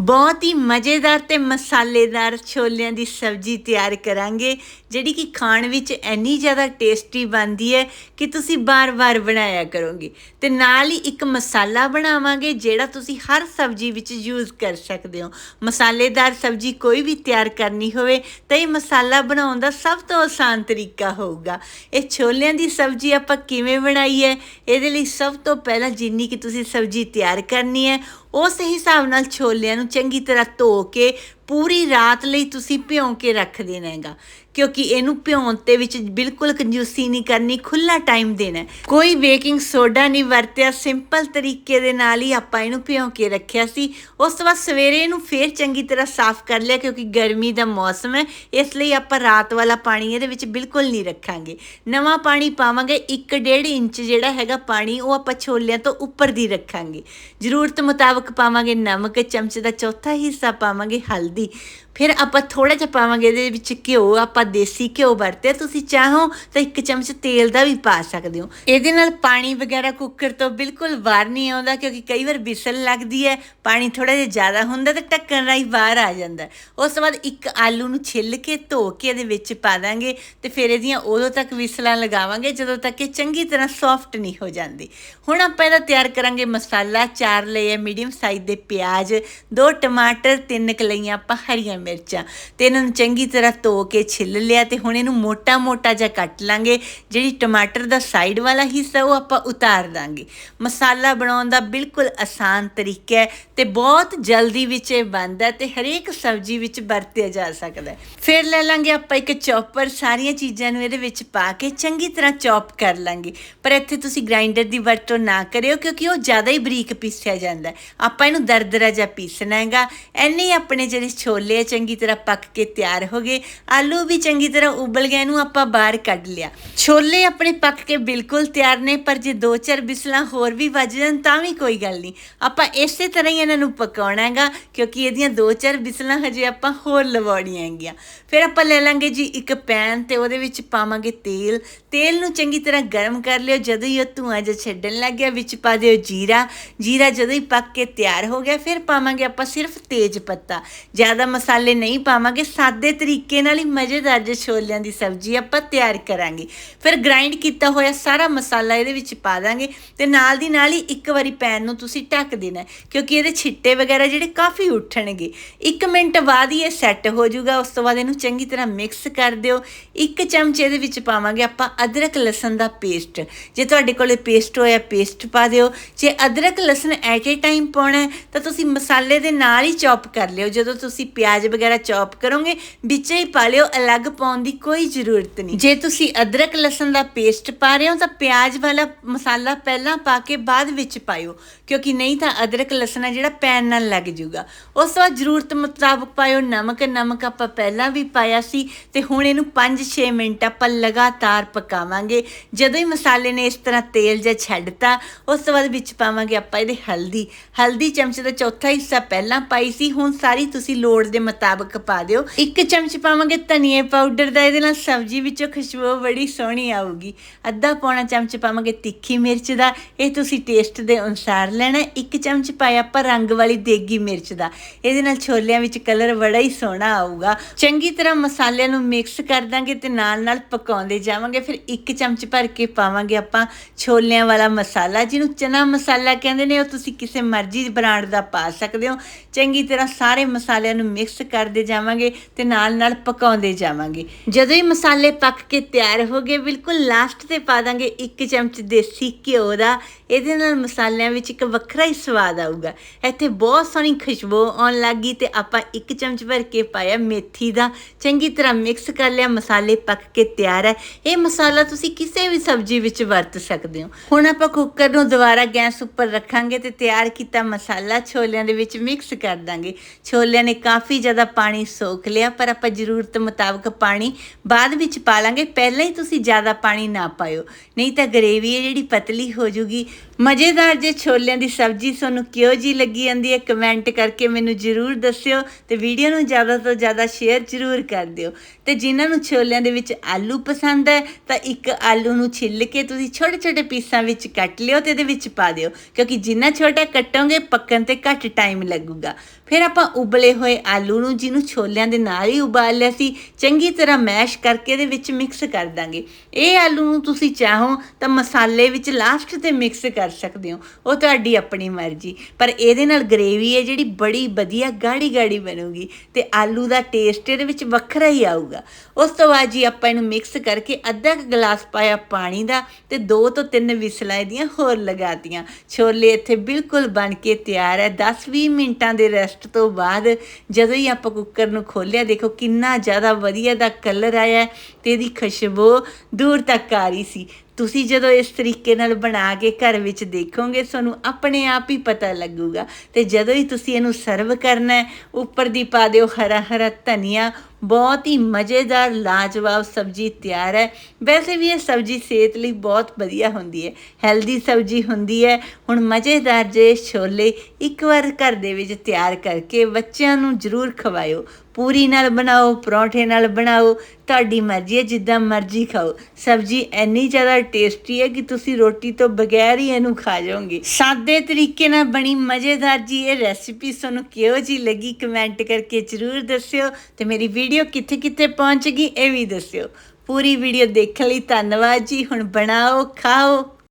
ਬਹੁਤ ਹੀ ਮਜ਼ੇਦਾਰ ਤੇ ਮਸਾਲੇਦਾਰ ਛੋਲਿਆਂ ਦੀ ਸਬਜ਼ੀ ਤਿਆਰ ਕਰਾਂਗੇ, ਜਿਹੜੀ ਕਿ ਖਾਣ ਵਿੱਚ ਇੰਨੀ ਜ਼ਿਆਦਾ ਟੇਸਟੀ ਬਣਦੀ ਹੈ ਕਿ ਤੁਸੀਂ ਬਾਰ-ਬਾਰ ਬਣਾਇਆ ਕਰੋਗੇ। ਤੇ ਨਾਲ ਹੀ ਇੱਕ ਮਸਾਲਾ ਬਣਾਵਾਂਗੇ, ਜਿਹੜਾ ਤੁਸੀਂ ਹਰ ਸਬਜ਼ੀ ਵਿੱਚ ਯੂਜ਼ ਕਰ ਸਕਦੇ ਹੋ। ਮਸਾਲੇਦਾਰ ਸਬਜ਼ੀ ਕੋਈ ਵੀ ਤਿਆਰ ਕਰਨੀ ਹੋਵੇ, ਤਾਂ ਇਹ ਮਸਾਲਾ ਬਣਾਉਣ ਦਾ ਸਭ ਤੋਂ ਆਸਾਨ ਤਰੀਕਾ ਹੋਊਗਾ। ਇਹ ਛੋਲਿਆਂ ਦੀ ਸਬਜ਼ੀ ਆਪਾਂ ਕਿਵੇਂ ਬਣਾਈ ਹੈ? ਇਹਦੇ ਲਈ ਸਭ ਤੋਂ ਪਹਿਲਾਂ ਜਿੰਨੀ ਕਿ ਤੁਸੀਂ ਸਬਜ਼ੀ ਤਿਆਰ ਕਰਨੀ ਹੈ ਉਸ ਹਿਸਾਬ ਨਾਲ ਛੋਲਿਆਂ ਨੂੰ ਚੰਗੀ ਤਰ੍ਹਾਂ ਧੋ ਕੇ ਪੂਰੀ ਰਾਤ ਲਈ ਤੁਸੀਂ ਭਿਉਂ ਕੇ ਰੱਖ ਦੇਣਾ ਹੈਗਾ ਕਿਉਂਕਿ ਇਹਨੂੰ ਭਿਉਣ ਤੇ ਵਿੱਚ ਬਿਲਕੁਲ ਕੰਜੂਸੀ ਨਹੀਂ ਕਰਨੀ ਖੁੱਲਾ ਟਾਈਮ ਦੇਣਾ ਕੋਈ ਬੇਕਿੰਗ ਸੋਡਾ ਨਹੀਂ ਵਰਤਿਆ ਸਿੰਪਲ ਤਰੀਕੇ ਦੇ ਨਾਲ ਹੀ ਆਪਾਂ ਇਹਨੂੰ ਭਿਉਂ ਕੇ ਰੱਖਿਆ ਸੀ। ਉਸ ਤੋਂ ਬਾਅਦ ਸਵੇਰੇ ਇਹਨੂੰ ਫੇਰ ਚੰਗੀ ਤਰ੍ਹਾਂ ਸਾਫ਼ ਕਰ ਲਿਆ, ਕਿਉਂਕਿ ਗਰਮੀ ਦਾ ਮੌਸਮ ਹੈ। ਇਸ ਲਈ ਆਪਾਂ ਰਾਤ ਵਾਲਾ ਪਾਣੀ ਇਹਦੇ ਵਿੱਚ ਬਿਲਕੁਲ ਨਹੀਂ ਰੱਖਾਂਗੇ। ਨਵਾਂ ਪਾਣੀ ਪਾਵਾਂਗੇ 1.5 ਇੰਚ ਜਿਹੜਾ ਹੈਗਾ ਪਾਣੀ, ਉਹ ਆਪਾਂ ਛੋਲਿਆਂ ਤੋਂ ਉੱਪਰ ਦੀ ਰੱਖਾਂਗੇ। ਜ਼ਰੂਰਤ ਮੁਤਾਬਕ ਪਾਵਾਂਗੇ ਨਮਕ, ਚਮਚ ਦਾ ਚੌਥਾ ਹਿੱਸਾ ਪਾਵਾਂਗੇ ਹਲਦੀ di ਫਿਰ ਆਪਾਂ ਥੋੜਾ ਜਿਹਾ ਪਾਵਾਂਗੇ ਇਹਦੇ ਵਿੱਚ ਘਿਓ, ਆਪਾਂ ਦੇਸੀ ਘਿਓ ਵਰਤਿਆ, ਤੁਸੀਂ ਚਾਹੋ ਤਾਂ ਇੱਕ ਚਮਚ ਤੇਲ ਦਾ ਵੀ ਪਾ ਸਕਦੇ ਹੋ। ਇਹਦੇ ਨਾਲ ਪਾਣੀ ਵਗੈਰਾ ਕੁੱਕਰ ਤੋਂ ਬਿਲਕੁਲ ਬਾਹਰ ਨਹੀਂ ਆਉਂਦਾ ਕਿਉਂਕਿ ਕਈ ਵਾਰ ਵਿਸਲ ਲੱਗਦੀ ਹੈ, ਪਾਣੀ ਥੋੜਾ ਜਿਹਾ ਜ਼ਿਆਦਾ ਹੁੰਦਾ ਤਾਂ ਢੱਕਣ ਰਾਹੀਂ ਬਾਹਰ ਆ ਜਾਂਦਾ। ਉਸ ਤੋਂ ਬਾਅਦ ਇੱਕ ਆਲੂ ਨੂੰ ਛਿੱਲ ਕੇ ਧੋ ਕੇ ਇਹਦੇ ਵਿੱਚ ਪਾ ਦਾਂਗੇ ਤੇ ਫਿਰ ਇਹਦੀਆਂ ਉਦੋਂ ਤੱਕ ਵਿਸਲਾਂ ਲਗਾਵਾਂਗੇ ਜਦੋਂ ਤੱਕ ਇਹ ਚੰਗੀ ਤਰ੍ਹਾਂ ਸੌਫਟ ਨਹੀਂ ਹੋ ਜਾਂਦੀ। ਹੁਣ ਆਪਾਂ ਇਹਦਾ ਤਿਆਰ ਕਰਾਂਗੇ ਮਸਾਲਾ, ਚਾਰ ਲਏ ਮੀਡੀਅਮ ਸਾਈਜ਼ ਦੇ ਪਿਆਜ਼, ਦੋ ਟਮਾਟਰ, ਤਿੰਨ ਕਲਈਆਂ ਆਪਾਂ ਹਰੀਆਂ ਮਿਰਚਾਂ ਤੇ ਇਹਨਾਂ ਨੂੰ ਚੰਗੀ ਤਰ੍ਹਾਂ ਧੋ ਕੇ ਛਿੱਲ ਲਿਆ ਤੇ ਹੁਣ ਇਹਨੂੰ ਮੋਟਾ-ਮੋਟਾ ਜਿਹਾ ਕੱਟ ਲਾਂਗੇ। ਜਿਹੜੀ ਟਮਾਟਰ ਦਾ ਸਾਈਡ ਵਾਲਾ ਹਿੱਸਾ ਉਹ ਆਪਾਂ ਉਤਾਰ ਦਾਂਗੇ। ਮਸਾਲਾ ਬਣਾਉਣ ਦਾ ਬਿਲਕੁਲ ਆਸਾਨ ਤਰੀਕਾ ਹੈ ਤੇ ਬਹੁਤ ਜਲਦੀ ਵਿੱਚ ਇਹ ਬਣਦਾ ਹੈ ਤੇ ਹਰੇਕ ਸਬਜ਼ੀ ਵਿੱਚ ਵਰਤਿਆ ਜਾ ਸਕਦਾ ਹੈ। ਫਿਰ ਲੈ ਲਾਂਗੇ ਆਪਾਂ ਇੱਕ ਚੌਪਰ, ਸਾਰੀਆਂ ਚੀਜ਼ਾਂ ਨੂੰ ਇਹਦੇ ਵਿੱਚ ਪਾ ਕੇ ਚੰਗੀ ਤਰ੍ਹਾਂ ਚੌਪ ਕਰ ਲਾਂਗੇ। ਪਰ ਇੱਥੇ ਤੁਸੀਂ ਗ੍ਰਾਈਂਡਰ ਦੀ ਵਰਤੋਂ ਨਾ ਕਰਿਓ ਕਿਉਂਕਿ ਉਹ ਜ਼ਿਆਦਾ ਹੀ ਬਰੀਕ ਪੀਸਿਆ ਜਾਂਦਾ ਆਪਾਂ ਇਹਨੂੰ ਦਰਦਰਾ ਜਿਹਾ ਪੀਸਣਾ ਹੈਗਾ। ਐਨੇ ਹੀ ਆਪਣੇ ਜਿਹੜੇ ਛੋਲੇ 'ਚ ਚੰਗੀ ਤਰ੍ਹਾਂ ਪੱਕ ਕੇ ਤਿਆਰ ਹੋ ਗਏ। ਆਲੂ ਵੀ ਚੰਗੀ ਤਰ੍ਹਾਂ ਉਬਲ ਗਏ, ਇਹਨੂੰ ਆਪਾਂ ਬਾਹਰ ਕੱਢ ਲਿਆ। ਛੋਲੇ ਆਪਣੇ ਪੱਕ ਕੇ ਬਿਲਕੁਲ ਤਿਆਰ ਨੇ, ਪਰ ਜੇ ਦੋ ਚਾਰ ਬਿਸਲਾਂ ਹੋਰ ਵੀ ਵੱਜ ਜਾਣ ਤਾਂ ਵੀ ਕੋਈ ਗੱਲ ਨਹੀਂ। ਆਪਾਂ ਇਸੇ ਤਰ੍ਹਾਂ ਹੀ ਇਹਨਾਂ ਨੂੰ ਪਕਾਉਣਾ ਹੈਗਾ, ਕਿਉਂਕਿ ਇਹਦੀਆਂ ਦੋ ਚਾਰ ਬਿਸਲਾਂ ਹਜੇ ਆਪਾਂ ਹੋਰ ਲਵਾਉਣੀਆਂ ਹੈਗੀਆਂ। ਫਿਰ ਆਪਾਂ ਲੈ ਲਾਂਗੇ ਜੀ ਇੱਕ ਪੈਨ ਤੇ ਉਹਦੇ ਵਿੱਚ ਪਾਵਾਂਗੇ ਤੇਲ। ਤੇਲ ਨੂੰ ਚੰਗੀ ਤਰ੍ਹਾਂ ਗਰਮ ਕਰ ਲਿਓ, ਜਦੋਂ ਹੀ ਉਹ ਧੂਆਂ ਜਿਹਾ ਛੱਡਣ ਲੱਗ ਗਿਆ, ਵਿੱਚ ਪਾ ਦਿਓ ਜੀਰਾ। ਜੀਰਾ ਜਦੋਂ ਹੀ ਪੱਕ ਕੇ ਤਿਆਰ ਹੋ ਗਿਆ, ਫਿਰ ਪਾਵਾਂਗੇ ਆਪਾਂ ਸਿਰਫ ਤੇਜ ਪੱਤਾ। ਜ਼ਿਆਦਾ ਮਸਾਲੇ ਨਹੀਂ ਪਾਵਾਂਗੇ, ਸਾਦੇ ਤਰੀਕੇ ਨਾਲ ਹੀ ਮਜ਼ੇਦਾਰ ਜਿਹੇ ਛੋਲਿਆਂ ਦੀ ਸਬਜ਼ੀ ਆਪਾਂ ਤਿਆਰ ਕਰਾਂਗੇ। ਫਿਰ ਗ੍ਰਾਈਂਡ ਕੀਤਾ ਹੋਇਆ ਸਾਰਾ ਮਸਾਲਾ ਇਹਦੇ ਵਿੱਚ ਪਾ ਦਾਂਗੇ ਤੇ ਨਾਲ ਦੀ ਨਾਲ ਹੀ ਇੱਕ ਵਾਰੀ ਪੈਨ ਨੂੰ ਤੁਸੀਂ ਢੱਕ ਦੇਣਾ ਕਿਉਂਕਿ ਇਹਦੇ ਛਿੱਟੇ ਵਗੈਰਾ ਜਿਹੜੇ ਕਾਫੀ ਉੱਠਣਗੇ। 1 ਮਿੰਟ ਬਾਅਦ ਹੀ ਇਹ ਸੈੱਟ ਹੋ ਜਾਊਗਾ, ਉਸ ਤੋਂ ਬਾਅਦ ਇਹਨੂੰ ਚੰਗੀ ਤਰ੍ਹਾਂ ਮਿਕਸ ਕਰ ਦਿਓ। ਇੱਕ ਚਮਚ ਇਹਦੇ ਵਿੱਚ ਪਾਵਾਂਗੇ ਆਪਾਂ ਅਦਰਕ ਲਸਣ ਦਾ ਪੇਸਟ ਜੇ ਤੁਹਾਡੇ ਕੋਲੇ ਪੇਸਟ ਹੋਇਆ ਪੇਸਟ ਪਾ ਦਿਓ। ਜੇ ਅਦਰਕ ਲਸਣ ਐਟ ਏ ਟਾਈਮ ਪਾਉਣਾ ਤਾਂ ਤੁਸੀਂ ਮਸਾਲੇ ਦੇ ਨਾਲ ਹੀ ਚੌਪ ਕਰ ਲਿਓ। ਜਦੋਂ ਤੁਸੀਂ ਪਿਆਜ਼ ਵਗੈਰਾ ਚੌਪ ਕਰੋਗੇ, ਵਿੱਚ ਹੀ ਪਾ ਲਿਓ, ਅਲੱਗ ਪਾਉਣ ਦੀ ਕੋਈ ਜ਼ਰੂਰਤ ਨਹੀਂ। ਜੇ ਤੁਸੀਂ ਅਦਰਕ ਲਸਣ ਦਾ ਪੇਸਟ ਪਾ ਰਹੇ ਹੋ, ਤਾਂ ਪਿਆਜ਼ ਵਾਲਾ ਮਸਾਲਾ ਪਹਿਲਾਂ ਪਾ ਕੇ ਬਾਅਦ ਵਿੱਚ ਪਾਇਓ, ਕਿਉਂਕਿ ਨਹੀਂ ਤਾਂ ਅਦਰਕ ਲਸਣ ਹੈ ਜਿਹੜਾ ਪੈਨ ਨਾਲ ਲੱਗ ਜਾਊਗਾ ਉਸ ਤੋਂ ਬਾਅਦ ਜ਼ਰੂਰਤ ਮੁਤਾਬਕ ਪਾਇਓ, ਨਮਕ ਨਮਕ ਆਪਾਂ ਪਹਿਲਾਂ ਵੀ ਪਾਇਆ ਸੀ, ਤੇ ਹੁਣ ਇਹਨੂੰ 5-6 ਮਿੰਟ ਆਪਾਂ ਲਗਾਤਾਰ ਪਕਾਵਾਂਗੇ। ਜਦੋਂ ਹੀ ਮਸਾਲੇ ਨੇ ਇਸ ਤਰ੍ਹਾਂ ਤੇਲ ਜਿਹਾ ਛੱਡਤਾ, ਉਸ ਤੋਂ ਬਾਅਦ ਵਿੱਚ ਪਾਵਾਂਗੇ ਆਪਾਂ ਇਹਦੇ ਹਲਦੀ। ਹਲਦੀ ਚਮਚ ਦਾ ਚੌਥਾ ਹਿੱਸਾ ਪਹਿਲਾਂ ਪਾਈ ਸੀ, ਹੁਣ ਸਾਰੀ ਤੁਸੀਂ ਲੋੜ ਦੇ ਮੁਤਾਬਕ ਮੁਤਾਬਕ ਪਾ ਦਿਓ। ਇੱਕ ਚਮਚ ਪਾਵਾਂਗੇ ਧਨੀਏ ਪਾਊਡਰ ਦਾ, ਇਹਦੇ ਨਾਲ ਸਬਜ਼ੀ ਵਿੱਚੋਂ ਖੁਸ਼ਬੂ ਬੜੀ ਸੋਹਣੀ ਆਊਗੀ। ਅੱਧਾ ਪੌਣਾ ਚਮਚ ਪਾਵਾਂਗੇ ਤਿੱਖੀ ਮਿਰਚ ਦਾ, ਇਹ ਤੁਸੀਂ ਟੇਸਟ ਦੇ ਅਨੁਸਾਰ ਲੈਣਾ ਇੱਕ ਚਮਚ ਪਾਇਆ ਆਪਾਂ ਰੰਗ ਵਾਲੀ ਦੇਗੀ ਮਿਰਚ ਦਾ, ਇਹਦੇ ਨਾਲ ਛੋਲਿਆਂ ਵਿੱਚ ਕਲਰ ਬੜਾ ਹੀ ਸੋਹਣਾ ਆਊਗਾ। ਚੰਗੀ ਤਰ੍ਹਾਂ ਮਸਾਲਿਆਂ ਨੂੰ ਮਿਕਸ ਕਰ ਦਾਂਗੇ ਤੇ ਨਾਲ ਨਾਲ ਪਕਾਉਂਦੇ ਜਾਵਾਂਗੇ। ਫਿਰ ਇੱਕ ਚਮਚ ਭਰ ਕੇ ਪਾਵਾਂਗੇ ਆਪਾਂ ਛੋਲਿਆਂ ਵਾਲਾ ਮਸਾਲਾ, ਜਿਹਨੂੰ ਚਨਾ ਮਸਾਲਾ ਕਹਿੰਦੇ ਨੇ, ਉਹ ਤੁਸੀਂ ਕਿਸੇ ਮਰਜ਼ੀ ਬ੍ਰਾਂਡ ਦਾ ਪਾ ਸਕਦੇ ਹੋ। ਚੰਗੀ ਤਰ੍ਹਾਂ ਸਾਰੇ ਮਸਾਲਿਆਂ ਨੂੰ ਮਿਕਸ ਕਰਦੇ ਜਾਵਾਂਗੇ ਤੇ ਨਾਲ ਨਾਲ ਪਕਾਉਂਦੇ ਜਾਵਾਂਗੇ। ਜਦੋਂ ਹੀ ਮਸਾਲੇ ਪੱਕ ਕੇ ਤਿਆਰ ਹੋ ਗਏ, ਬਿਲਕੁਲ ਲਾਸਟ ਤੇ ਪਾ ਦਾਂਗੇ ਇੱਕ ਚਮਚ ਦੇਸੀ ਘਿਓ ਦਾ। ਇਹਦੇ ਨਾਲ ਮਸਾਲਿਆਂ ਵਿੱਚ ਇੱਕ ਵੱਖਰਾ ਹੀ ਸਵਾਦ ਆਊਗਾ। ਇੱਥੇ ਬਹੁਤ ਸੋਹਣੀ ਖੁਸ਼ਬੂ ਆਉਣ ਲੱਗੀ ਤੇ ਆਪਾਂ ਇੱਕ ਚਮਚ ਭਰ ਕੇ ਪਾਇਆ ਮੇਥੀ ਦਾ। ਚੰਗੀ ਤਰ੍ਹਾਂ ਮਿਕਸ ਕਰ ਲਿਆ, ਮਸਾਲੇ ਪੱਕ ਕੇ ਤਿਆਰ ਹੈ। ਇਹ ਮਸਾਲਾ ਤੁਸੀਂ ਕਿਸੇ ਵੀ ਸਬਜ਼ੀ ਵਿੱਚ ਵਰਤ ਸਕਦੇ ਹੋ। ਹੁਣ ਆਪਾਂ ਕੁੱਕਰ ਨੂੰ ਦੁਬਾਰਾ ਗੈਸ ਉੱਪਰ ਰੱਖਾਂਗੇ ਤੇ ਤਿਆਰ ਕੀਤਾ ਮਸਾਲਾ ਛੋਲਿਆਂ ਦੇ ਵਿੱਚ ਮਿਕਸ ਕਰ ਦਾਂਗੇ। ਛੋਲਿਆਂ ਨੇ ਕਾਫੀ ਜ਼ਿਆਦਾ ਪਾਣੀ ਸੋਖ ਲਿਆ, ਪਰ ਆਪਾਂ ਜ਼ਰੂਰਤ ਮੁਤਾਬਕ ਪਾਣੀ ਬਾਅਦ ਵਿੱਚ ਪਾ ਲਾਂਗੇ। ਪਹਿਲਾਂ ਹੀ ਤੁਸੀਂ ਜ਼ਿਆਦਾ ਪਾਣੀ ਨਾ ਪਾਇਓ। ਨਹੀਂ ਤਾਂ ਗਰੇਵੀ ਹੈ ਜਿਹੜੀ ਪਤਲੀ ਹੋ ਜੂਗੀ। ਮਜ਼ੇਦਾਰ ਜੇ ਛੋਲਿਆਂ ਦੀ ਸਬਜ਼ੀ ਤੁਹਾਨੂੰ ਕਿਉਂ ਜੀ ਲੱਗੀ ਜਾਂਦੀ ਹੈ, ਕਮੈਂਟ ਕਰਕੇ ਮੈਨੂੰ ਜਰੂਰ ਦੱਸਿਓ ਤੇ ਵੀਡੀਓ ਨੂੰ ਜ਼ਿਆਦਾ ਤੋਂ ਜ਼ਿਆਦਾ ਸ਼ੇਅਰ ਜਰੂਰ ਕਰ ਦਿਓ। ਤੇ ਜਿਨ੍ਹਾਂ ਨੂੰ ਛੋਲਿਆਂ ਦੇ ਵਿੱਚ ਆਲੂ ਪਸੰਦ ਹੈ, ਤਾਂ ਇੱਕ ਆਲੂ ਨੂੰ ਛਿੱਲ ਕੇ ਤੁਸੀਂ ਛੋਟੇ ਛੋਟੇ ਪੀਸਾਂ ਵਿੱਚ ਕੱਟ ਲਿਓ ਤੇ ਇਹਦੇ ਵਿੱਚ ਪਾ ਦਿਓ। ਕਿਉਂਕਿ ਜਿੰਨਾ ਛੋਟਾ ਕੱਟੋਗੇ, ਪੱਕਣ ਤੇ ਘੱਟ ਟਾਈਮ ਲੱਗੂਗਾ। ਫਿਰ ਆਪਾਂ ਉਬਲੇ ਹੋਏ ਆਲੂ ਨੂੰ, ਜਿਹਨੂੰ ਛੋਲਿਆਂ ਦੇ ਨਾਲ ਹੀ ਉਬਾਲ ਲਿਆ ਸੀ, ਚੰਗੀ ਤਰ੍ਹਾਂ ਮੈਸ਼ ਕਰਕੇ ਇਹਦੇ ਵਿੱਚ ਮਿਕਸ ਕਰ ਦਾਂਗੇ। ਇਹ ਆਲੂ ਨੂੰ ਤੁਸੀਂ ਚਾਹੋ ਤਾਂ ਮਸਾਲੇ ਵਿੱਚ ਲਾਸਟ ਤੇ ਮਿਕਸ ਕਰ ਸਕਦੇ ਹੋ। ਉਹ ਤੁਹਾਡੀ ਆਪਣੀ ਮਰਜ਼ੀ। ਪਰ ਇਹਦੇ ਨਾਲ ਗ੍ਰੇਵੀ ਹੈ ਜਿਹੜੀ ਬੜੀ ਵਧੀਆ ਗਾੜੀ ਗਾੜੀ ਬਣੂਗੀ ਤੇ ਆਲੂ ਦਾ ਟੇਸਟ ਇਹਦੇ ਵਿੱਚ ਵੱਖਰਾ ਹੀ ਆਊਗਾ। ਉਸ ਤੋਂ ਬਾਅਦ ਜੀ ਆਪਾਂ ਇਹਨੂੰ ਮਿਕਸ ਕਰਕੇ ਅੱਧਾ ਕੁ ਗਲਾਸ ਪਾਇਆ ਪਾਣੀ ਦਾ ਤੇ ਦੋ ਤੋਂ ਤਿੰਨ ਵਿਸਲਾਂ ਇਹਦੀਆਂ ਹੋਰ ਲਗਾਤੀਆਂ ਛੋਲੇ ਇੱਥੇ ਬਿਲਕੁਲ ਬਣ ਕੇ ਤਿਆਰ ਹੈ। 10-20 ਮਿੰਟਾਂ ਦੇ ਰੈਸਟ ਤੋਂ ਬਾਅਦ ਜਦੋਂ ਹੀ ਆਪਾਂ ਕੁੱਕਰ ਨੂੰ ਖੋਲ੍ਹਿਆ ਦੇਖੋ ਕਿੰਨਾ ਜ਼ਿਆਦਾ ਵਧੀਆ ਦਾ ਕਲਰ ਆਇਆ ਹੈ ਤੇ ਇਹਦੀ ਖੁਸ਼ਬੂ ਦੂਰ ਤੱਕ ਆ ਰਹੀ ਸੀ। ਤੁਸੀਂ ਜਦੋਂ ਇਸ ਤਰੀਕੇ ਨਾਲ ਬਣਾ ਕੇ ਘਰ ਵਿੱਚ ਦੇਖੋਗੇ, ਤੁਹਾਨੂੰ ਆਪਣੇ ਆਪ ਹੀ ਪਤਾ ਲੱਗੂਗਾ। ਤੇ ਜਦੋਂ ਹੀ ਤੁਸੀਂ ਇਹਨੂੰ ਸਰਵ ਕਰਨਾ ਉੱਪਰ ਦੀ ਪਾ ਦਿਓ ਹਰਾ ਹਰਾ ਧਨੀਆ ਬਹੁਤ ਹੀ ਮਜ਼ੇਦਾਰ, ਲਾਜਵਾਬ ਸਬਜ਼ੀ ਤਿਆਰ ਹੈ। ਵੈਸੇ ਵੀ ਇਹ ਸਬਜ਼ੀ ਸਿਹਤ ਲਈ ਬਹੁਤ ਵਧੀਆ ਹੁੰਦੀ ਹੈ। ਹੈਲਦੀ ਸਬਜ਼ੀ ਹੁੰਦੀ ਹੈ। ਹੁਣ ਮਜ਼ੇਦਾਰ ਜੇ ਛੋਲੇ ਇੱਕ ਵਾਰ ਘਰ ਦੇ ਵਿੱਚ ਤਿਆਰ ਕਰਕੇ ਬੱਚਿਆਂ ਨੂੰ ਜ਼ਰੂਰ ਖਵਾਇਓ। ਪੂਰੀ ਨਾਲ ਬਣਾਓ, ਪਰੌਂਠੇ ਨਾਲ ਬਣਾਓ, ਤੁਹਾਡੀ ਮਰਜ਼ੀ ਹੈ, ਜਿੱਦਾਂ ਮਰਜ਼ੀ ਖਾਓ। ਸਬਜ਼ੀ ਇੰਨੀ ਜ਼ਿਆਦਾ ਟੇਸਟੀ ਹੈ ਕਿ ਤੁਸੀਂ ਰੋਟੀ ਤੋਂ ਬਗੈਰ ਹੀ ਇਹਨੂੰ ਖਾ ਜਾਓਗੇ। ਸਾਦੇ ਤਰੀਕੇ ਨਾਲ ਬਣੀ ਮਜ਼ੇਦਾਰ ਜੀ ਇਹ ਰੈਸਿਪੀ ਤੁਹਾਨੂੰ ਕਿਹੋ ਜੀ ਲੱਗੀ ਕਮੈਂਟ ਕਰਕੇ ਜ਼ਰੂਰ ਦੱਸਿਓ ਤੇ ਮੇਰੀ ਵੀਡੀਓ ਕਿੱਥੇ ਕਿੱਥੇ ਪਹੁੰਚ ਗਈ ਇਹ ਵੀ ਦੱਸਿਓ। ਪੂਰੀ ਵੀਡੀਓ ਦੇਖਣ ਲਈ ਧੰਨਵਾਦ ਜੀ, ਹੁਣ ਬਣਾਓ, ਖਾਓ।